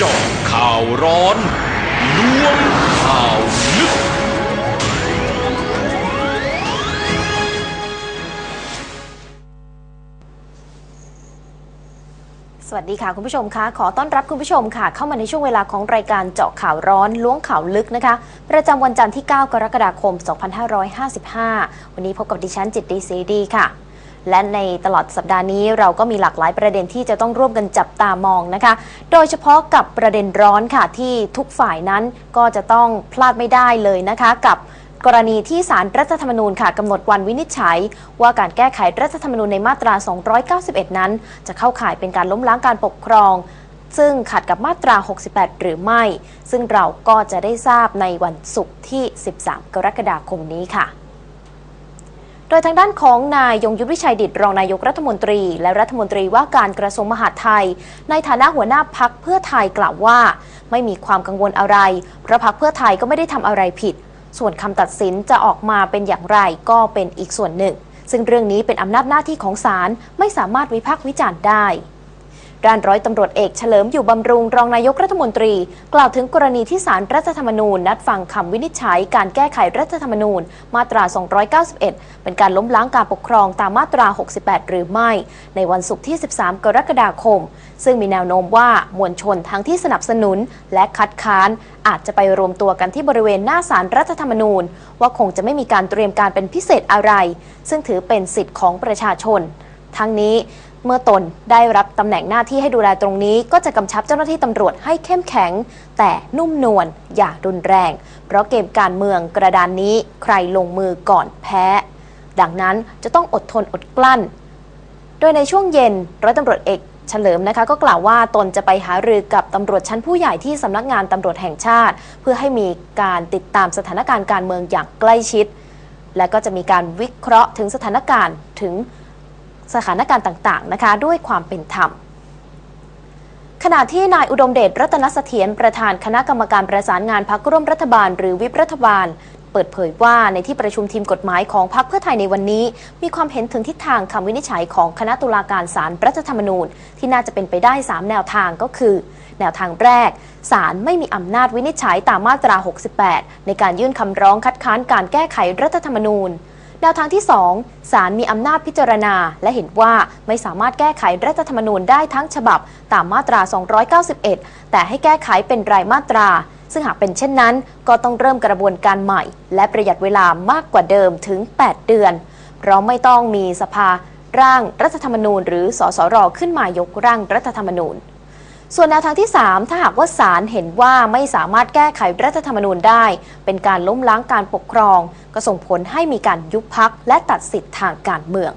เจาะข่าวร้อนล้วงข่าวลึก สวัสดีค่ะคุณผู้ชมคะขอต้อนรับคุณผู้ชมค่ะ เข้ามาในช่วงเวลาของรายการเจาะข่าวร้อนล้วงข่าวลึกนะคะ ประจำวันจันทร์ที่ 9 กรกฎาคม 2555 วันนี้พบกับดิฉันจิตดีสีดีค่ะ และในตลอดสัปดาห์นี้เราก็มีหลากหลายประเด็นที่จะต้องร่วมกันจับตามองนะคะ โดยเฉพาะกับประเด็นร้อนค่ะที่ทุกฝ่ายนั้นก็จะต้องพลาดไม่ได้เลยนะคะกับกรณีที่สารรัฐธรรมนูญค่ะกำหนดวันวินิจฉัย ว่าการแก้ไขรัฐธรรมนูญในมาตรา 291 นั้น จะเข้าข่ายเป็นการล้มล้างการปกครอง ซึ่งขัดกับมาตรา 68 หรือไม่ ซึ่งเราก็จะได้ทราบในวันศุกร์ที่ 13 กรกฎาคมนี้ค่ะ โดยทางด้านของนายยงยุทธวิชัยดิตรองนายกรัฐมนตรี และรัฐมนตรีว่าการกระทรวงมหาดไทย ในฐานะหัวหน้าพักเพื่อไทยกล่าวว่า ไม่มีความกังวลอะไร เพราะพักเพื่อไทยก็ไม่ได้ทำอะไรผิด ส่วนคำตัดสินจะออกมาเป็นอย่างไรก็เป็นอีกส่วนหนึ่ง ซึ่งเรื่องนี้เป็นอำนาจหน้าที่ของศาลไม่สามารถวิพากษ์วิจารณ์ได้ ด้านร้อยตำรวจเอกเฉลิมอยู่บำรุงรองนายกรัฐมนตรี กล่าวถึงกรณีที่ศาลรัฐธรรมนูญ นัดฟังคำวินิจฉัยการแก้ไขรัฐธรรมนูญ มาตรา 291 เป็นการล้มล้างการปกครองตามมาตรา 68 หรือไม่ ในวันศุกร์ที่ 13 กรกฎาคม ซึ่งมีแนวโน้มว่ามวลชนทั้งที่สนับสนุนและคัดค้าน อาจจะไปรวมตัวกันที่บริเวณหน้าศาลรัฐธรรมนูญ ว่าคงจะไม่มีการเตรียมการเป็นพิเศษอะไร ซึ่งถือเป็นสิทธิ์ของประชาชน ทั้งนี้ เมื่อตนได้รับตำแหน่งหน้าที่ให้ดูแลตรงนี้ ก็จะกำชับเจ้าหน้าที่ตำรวจให้เข้มแข็ง แต่นุ่มนวลอย่ารุนแรง เพราะเกมการเมืองกระดานนี้ใครลงมือก่อนแพ้ ดังนั้นจะต้องอดทนอดกลั้น โดยในช่วงเย็นร้อยตำรวจเอกเฉลิมนะคะก็กล่าวว่าตนจะไปหารือกับตำรวจชั้นผู้ใหญ่ที่สำนักงานตำรวจแห่งชาติ เพื่อให้มีการติดตามสถานการณ์การเมืองอย่างใกล้ชิด และก็จะมีการวิเคราะห์ถึงสถานการณ์ถึง สถานการณ์ต่างๆนะคะด้วยความเป็นธรรมขณะที่นายอุดมเดชรัตนเสถียรประธานคณะกรรมการประสานงานพักร่วมรัฐบาล หรือวิปรัฐบาล เปิดเผยว่าในที่ประชุมทีมกฎหมายของพรรคเพื่อไทยในวันนี้ มีความเห็นถึงทิศทางคำวินิจฉัยของคณะตุลาการศาลรัฐธรรมนูญ ที่น่าจะเป็นไปได้ 3 แนวทางก็คือ แนวทางแรกศาลไม่มีอำนาจวินิจฉัยตามมาตรา 68 ในการยื่นคำร้องคัดค้านการแก้ไขรัฐธรรมนูญ แนวทางที่ 2 ศาลมีอำนาจพิจารณา และเห็นว่าไม่สามารถแก้ไขรัฐธรรมนูญได้ทั้งฉบับตามมาตรา 291 แต่ให้แก้ไขเป็นรายมาตรา ซึ่งหากเป็นเช่นนั้น ก็ต้องเริ่มกระบวนการใหม่ และประหยัดเวลามากกว่าเดิมถึง 8 เดือน เพราะไม่ต้องมีสภาร่างรัฐธรรมนูญ หรือสสรขึ้นมายกร่างรัฐธรรมนูญ ส่วนแนวทางที่ 3 ถ้าหากว่าศาลเห็นว่าไม่สามารถแก้ไขรัฐธรรมนูญได้ เป็นการล้มล้างการปกครอง ก็ส่งผลให้มีการยุบพักและตัดสิทธิ์ทางการเมือง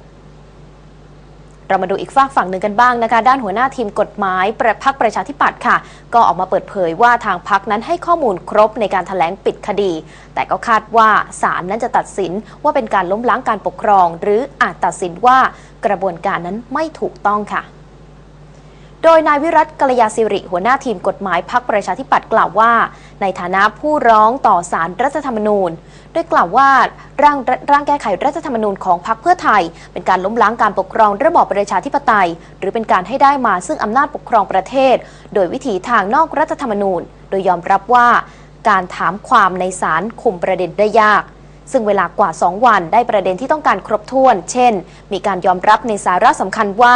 เรามาดูอีกฝากฝั่งหนึ่งกันบ้างนะคะ ด้านหัวหน้าทีมกฎหมายประพักประชาธิปัตย์ค่ะ ก็ออกมาเปิดเผยว่าทางพักนั้นให้ข้อมูลครบในการถแถลงปิดคดี แต่ก็คาดว่าศาลนั้นจะตัดสินว่าเป็นการล้มล้างการปกครอง หรืออาจตัดสินว่ากระบวนการนั้นไม่ถูกต้องค่ะ โดยนายวิรัตกัลยาสิริ หัวหน้าทีมกฎหมายพักประชาธิปัตย์กล่าวว่า ในฐานะผู้ร้องต่อสารรัฐธรรมนูญโดยกล่าวว่าร่างร่างแก้ไขรัฐธรรมนูญของพรรคเพื่อไทย เป็นการล้มล้างการปกครองระบอบประชาธิปไตย หรือเป็นการให้ได้มาซึ่งอำนาจปกครองประเทศ โดยวิถีทางนอกรัฐธรรมนูญ โดยยอมรับว่า การถามความในศาลคุมประเด็นได้ยากซึ่งเวลากว่า 2 วันได้ประเด็นที่ต้องการครบถ้วน เช่น มีการยอมรับในสาระสำคัญว่า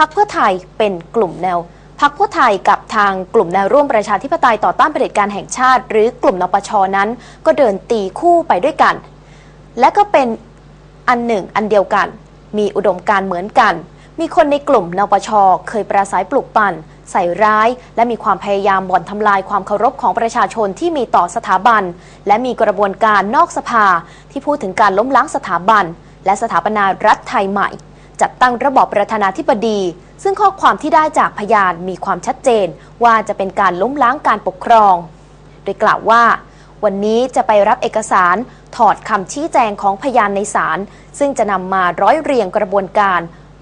พรรคเพื่อไทยเป็นกลุ่มแนวพรรคเพื่อไทยกับทางกลุ่มแนวร่วมประชาธิปไตยต่อต้านเผด็จการแห่งชาติ หรือกลุ่มนปชนั้น ก็เดินตีคู่ไปด้วยกัน และก็เป็นอันหนึ่งอันเดียวกัน มีอุดมการเหมือนกัน มีคนในกลุ่มนปชเคยปราศัยปลุกปั่น ใส่ร้าย และมีความพยายามบ่อนทำลายความเคารพของประชาชนที่มีต่อสถาบัน และมีกระบวนการนอกสภาที่พูดถึงการล้มล้างสถาบัน และสถาปนารัฐไทยใหม่ จัดตั้งระบอบประธานาธิบดี ซึ่งข้อความที่ได้จากพยานมีความชัดเจน ว่าจะเป็นการล้มล้างการปกครอง โดยกล่าวว่า วันนี้จะไปรับเอกสารถอดคำชี้แจงของพยานในศาลซึ่งจะนำมาร้อยเรียงกระบวนการ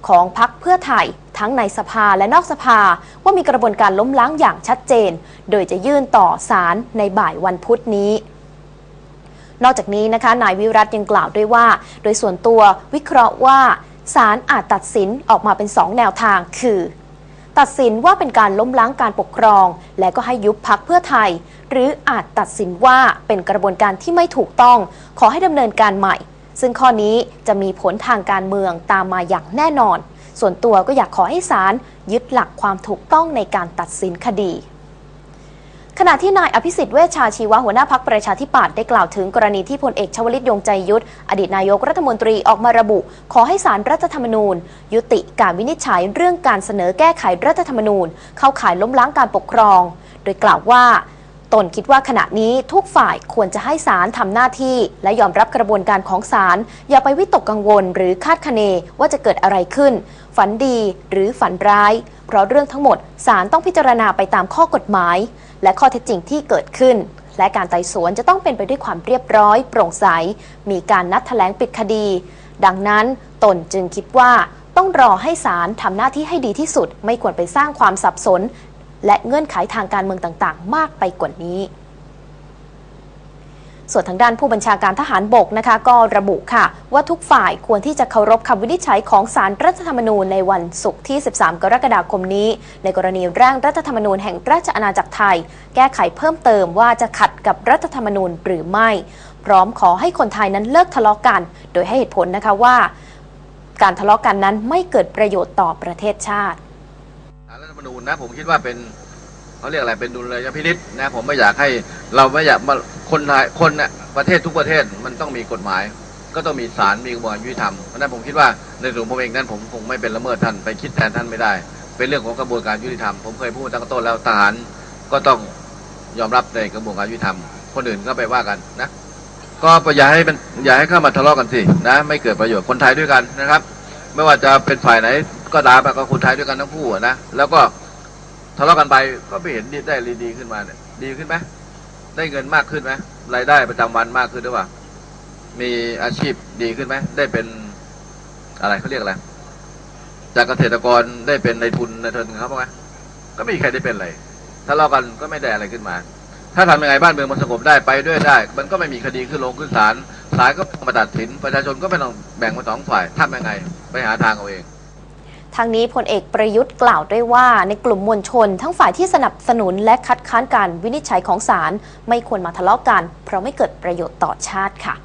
ของพักเพื่อไทย ทั้งในสภาและนอกสภา ว่ามีกระบวนการล้มล้างอย่างชัดเจน โดยจะยื่นต่อศาลในบ่ายวันพุธนี้นอกจากนี้นะคะนายวิรัตยังกล่าวด้วยว่า โดยส่วนตัววิเคราะห์ว่า ศาลอาจตัดสินออกมาเป็น 2 แนวทาง คือ ตัดสินว่าเป็นการล้มล้างการปกครอง และก็ให้ยุบพักเพื่อไทย หรืออาจตัดสินว่าเป็นกระบวนการที่ไม่ถูกต้อง ขอให้ดำเนินการใหม่ ซึ่งข้อนี้จะมีผลทางการเมืองตามมาอย่างแน่นอน ส่วนตัวก็อยากขอให้ศาลยึดหลักความถูกต้องในการตัดสินคดี ขณะที่นายอภิสิทธิ์เวชชาชีวะหัวหน้าพักประชาธิปัตย์ได้กล่าวถึงกรณีที่พลเอกชวลิตยงใจยุทธอดีตนายกรัฐมนตรีออกมาระบุ ขอให้สารรัฐธรรมนูญ ยุติการวินิจฉัยเรื่องการเสนอแก้ไขรัฐธรรมนูญ เข้าข่ายล้มล้างการปกครอง โดยกล่าวว่า ตนคิดว่าขณะนี้ทุกฝ่ายควรจะให้ศาลทำหน้าที่ และยอมรับกระบวนการของศาลอย่าไปวิตกกังวลหรือคาดคะเนว่าจะเกิดอะไรขึ้น ฝันดีหรือฝันร้าย เพราะเรื่องทั้งหมดศาลต้องพิจารณาไปตามข้อกฎหมาย และข้อเท็จจริงที่เกิดขึ้น และการไต่สวนจะต้องเป็นไปด้วยความเรียบร้อย โปร่งใส มีการนัดแถลงปิดคดี ดังนั้นตนจึงคิดว่าต้องรอให้ศาลทำหน้าที่ให้ดีที่สุด ไม่ควรไปสร้างความสับสน และเงื่อนไขทางการเมืองต่างๆ มากไปกว่านี้ ส่วนทางด้านผู้บัญชาการทหารบกนะคะ ก็ระบุค่ะ ว่าทุกฝ่ายควรที่จะเคารพคำวินิจฉัยของสารรัฐธรรมนูญในวันศุกร์ที่ 13 กรกฎาคมนี้ ในกรณีร่างรัฐธรรมนูญแห่งราชอาณาจักรไทย แก้ไขเพิ่มเติมว่าจะขัดกับรัฐธรรมนูญหรือไม่ พร้อมขอให้คนไทยนั้นเลิกทะเลาะกัน โดยให้เหตุผลนะคะว่า การทะเลาะกันนั้นไม่เกิดประโยชน์ต่อประเทศชาติ สารรัฐธรรมนูญนะ ผมคิดว่าเป็นเขาเรียกอะไรเป็นดุลยพินิษนะผมไม่อยากให้เราไม่อยากมาคนไทยคนเนี่ยประเทศทุกประเทศมันต้องมีกฎหมาย ก็ต้องมีศาลมีกระบวนการยุติธรรมเพราะนั้นผมคิดว่าในส่วนผมเองนั้นผมคงไม่เป็นละเมิดท่านไปคิดแทนท่านไม่ได้ เป็นเรื่องของกระบวนการยุติธรรมผมเคยพูดตั้งต่ต้นแล้วทหารก็ต้องยอมรับในกระบวนการยุติธรรม คนอื่นก็ไปว่ากันนะ ก็อย่าให้มันอย่าให้เข้ามาทะเลาะกันสินะ ไม่เกิดประโยชน์คนไทยด้วยกันนะครับ ไม่ว่าจะเป็นฝ่ายไหน ก็ด่าไปก็คนไทยด้วยกันทั้งคู่นะแล้วก็ทะเลาะกันไปก็ไม่เห็นได้ดีขึ้นมาเนี่ยดีขึ้นไหมได้เงินมากขึ้นไหมรายได้ประจำวันมากขึ้นหรือเปล่ามีอาชีพดีขึ้นไหมได้เป็นอะไรเขาเรียกอะไรจากเกษตรกรได้เป็นในทุนในทุนเขาบ้างไหมก็ไม่มีใครได้เป็นอะไรทะเลาะกันก็ไม่ได้อะไรขึ้นมา ถ้าทำยังไงบ้านเมืองมันสงบได้ไปด้วยได้ มันก็ไม่มีคดีขึ้นลงขึ้นศาลศาลก็มาตัดสิน ประชาชนก็ไม่ต้องแบ่งเป็นสองฝ่ายทำยังไง ไปหาทางเอาเอง ทางนี้พลเอกประยุทธ์กล่าวด้วยว่า ในกลุ่มมวลชน ทั้งฝ่ายที่สนับสนุนและคัดค้านการวินิจฉัยของศาลไม่ควรมาทะเลาะกัน เพราะไม่เกิดประโยชน์ต่อชาติค่ะ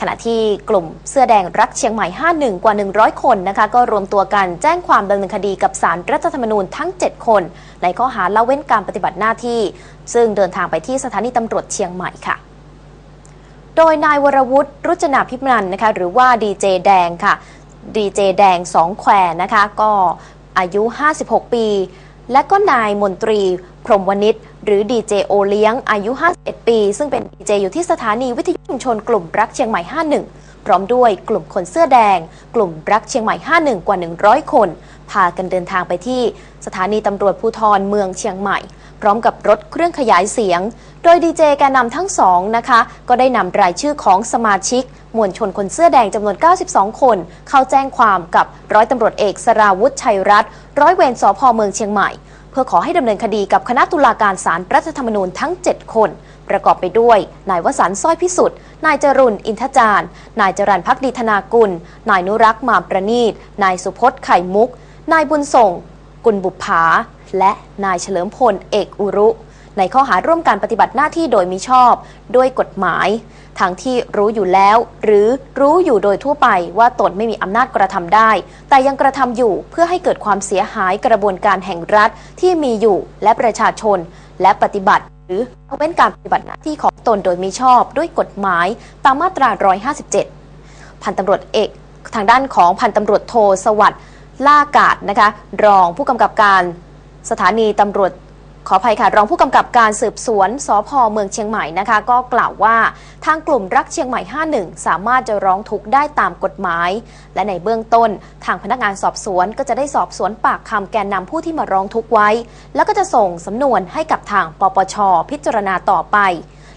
ขณะที่กลุ่มเสื้อแดงรักเชียงใหม่ 51 กว่า 100 คนนะคะก็รวมตัวกันแจ้งความดำเนินคดีกับสารรัฐธรรมนูญทั้ง 7 คน ในข้อหาละเว้นการปฏิบัติหน้าที่ ซึ่งเดินทางไปที่สถานีตำรวจเชียงใหม่ค่ะ โดยนายวรวุฒิรุจนาพิมนันนะคะหรือว่าดีเจแดงค่ะ ดีเจแดงสองแควนะคะ ก็อายุ 56 ปี และก็นายมนตรี พรหมวณิชหรือดีเจโอเลี้ยงอายุ 51 ปี ซึ่งเป็นดีเจอยู่ที่สถานีวิทยุชุมชนกลุ่มรักเชียงใหม่ 51 พร้อมด้วยกลุ่มคนเสื้อแดง กลุ่มรักเชียงใหม่ 51 กว่า 100 คน พากันเดินทางไปที่สถานีตำรวจภูธรเมืองเชียงใหม่ พร้อมกับรถเครื่องขยายเสียง โดยดีเจแกนนำทั้งสองนะคะ ก็ได้นำรายชื่อของสมาชิก มวลชนคนเสื้อแดงจำนวน 92 คน เข้าแจ้งความกับร้อยตำรวจเอกสราวุธชัยรัตน์ร้อยเวรสพเมืองเชียงใหม่ เพื่อขอให้ดำเนินคดีกับคณะตุลาการศาลรัฐธรรมนูญทั้ง 7 คน ประกอบไปด้วย นายวสันต์สร้อยพิสุทธิ์นายจรุนอินทจารนายจรันพักดีธนากุล นายนุรักษ์มามประนีตนายสุพจน์ไข่มุก นายบุญส่ง กุลบุปผาและนายเฉลิมพลเอกอุรุ ในข้อหาร่วมการปฏิบัติหน้าที่โดยมิชอบ ด้วยกฎหมายทั้งที่รู้อยู่แล้ว หรือรู้อยู่โดยทั่วไปว่าตนไม่มีอำนาจกระทำได้ แต่ยังกระทำอยู่เพื่อให้เกิดความเสียหายกระบวนการแห่งรัฐที่มีอยู่และประชาชน และปฏิบัติ หรือเว้นการปฏิบัติหน้าที่ของตนโดยมิชอบ ด้วยกฎหมายตามมาตรา 157 พันตำรวจเอกทางด้านของพันตำรวจโทสวัสดิ์ล่ากาดนะคะ รองผู้กำกับการสถานีตำรวจ ขออภัยค่ะ รองผู้กำกับการสืบสวนสพเมืองเชียงใหม่นะคะ ก็กล่าวว่าทางกลุ่มรักเชียงใหม่ 51 สามารถจะร้องทุกข์ได้ตามกฎหมาย และในเบื้องต้น ทางพนักงานสอบสวนก็จะได้สอบสวนปากคำแกนนำผู้ที่มาร้องทุกข์ไว้ แล้วก็จะส่งสำนวนให้กับทางปปช พิจารณาต่อไป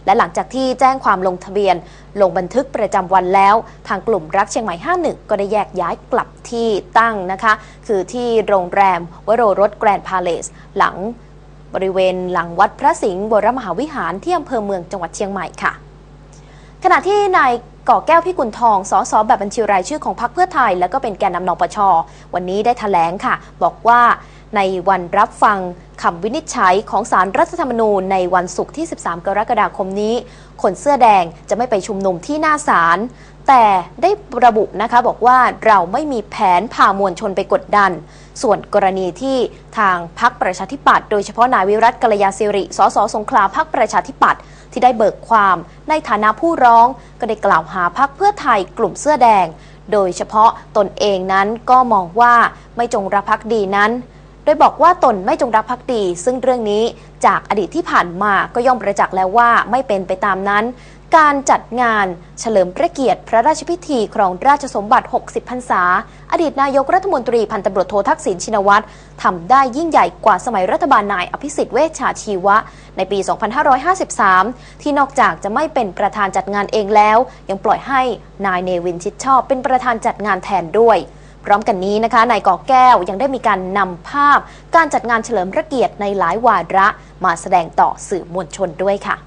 และหลังจากที่แจ้งความลงทะเบียน ลงบันทึกประจำวันแล้ว ทางกลุ่มรักเชียงใหม่ 51 ก็ได้แยกย้ายกลับที่ตั้งนะคะ คือที่โรงแรมวโรรสแกรนด์พาเลสหลัง บริเวณหลังวัดพระสิงห์วรมหาวิหารที่อำเภอเมืองจังหวัดเชียงใหม่ค่ะ ขณะที่นายก่อแก้วพิกุลทองสสแบบบัญชีรายชื่อของพรรคเพื่อไทย แล้วก็เป็นแกนนำนปช วันนี้ได้แถลงค่ะ บอกว่าในวันรับฟังคำวินิจฉัยของสารรัฐธรรมนูญในวันศุกร์ที่ 13 กรกฎาคมนี้ คนเสื้อแดงจะไม่ไปชุมนุมที่หน้าศาล แต่ได้ระบุนะคะบอกว่าเราไม่มีแผนพามวลชนไปกดดัน ส่วนกรณีที่ทางพักประชาธิปัตย์โดยเฉพาะนายวิรัตกัลยาสิริ สสสงขลาพักประชาธิปัตย์ที่ได้เบิกความในฐานะผู้ร้อง ก็ได้กล่าวหาพักเพื่อไทยกลุ่มเสื้อแดง โดยเฉพาะตนเองนั้นก็มองว่าไม่จงรักภักดีนั้นโดยบอกว่าตนไม่จงรักภักดี ซึ่งเรื่องนี้จากอดีตที่ผ่านมาก็ย่อมประจักษ์แล้วว่าไม่เป็นไปตามนั้น การจัดงานเฉลิมพระเกียรติพระราชพิธีครองราชสมบัติ 60 พรรษา อดีตนายกรัฐมนตรีพันตำรวจโททักษิณชินวัตรทำได้ยิ่งใหญ่กว่าสมัยรัฐบาลนายอภิสิทธิ์เวชชาชีวะ ในปี 2553 ที่นอกจากจะไม่เป็นประธานจัดงานเองแล้ว ยังปล่อยให้นายเนวินชิดชอบเป็นประธานจัดงานแทนด้วยพร้อมกันนี้นะคะนายกอแก้วยังได้มีการนำภาพ การจัดงานเฉลิมพระเกียรติในหลายวาระ มาแสดงต่อสื่อมวลชนด้วยค่ะ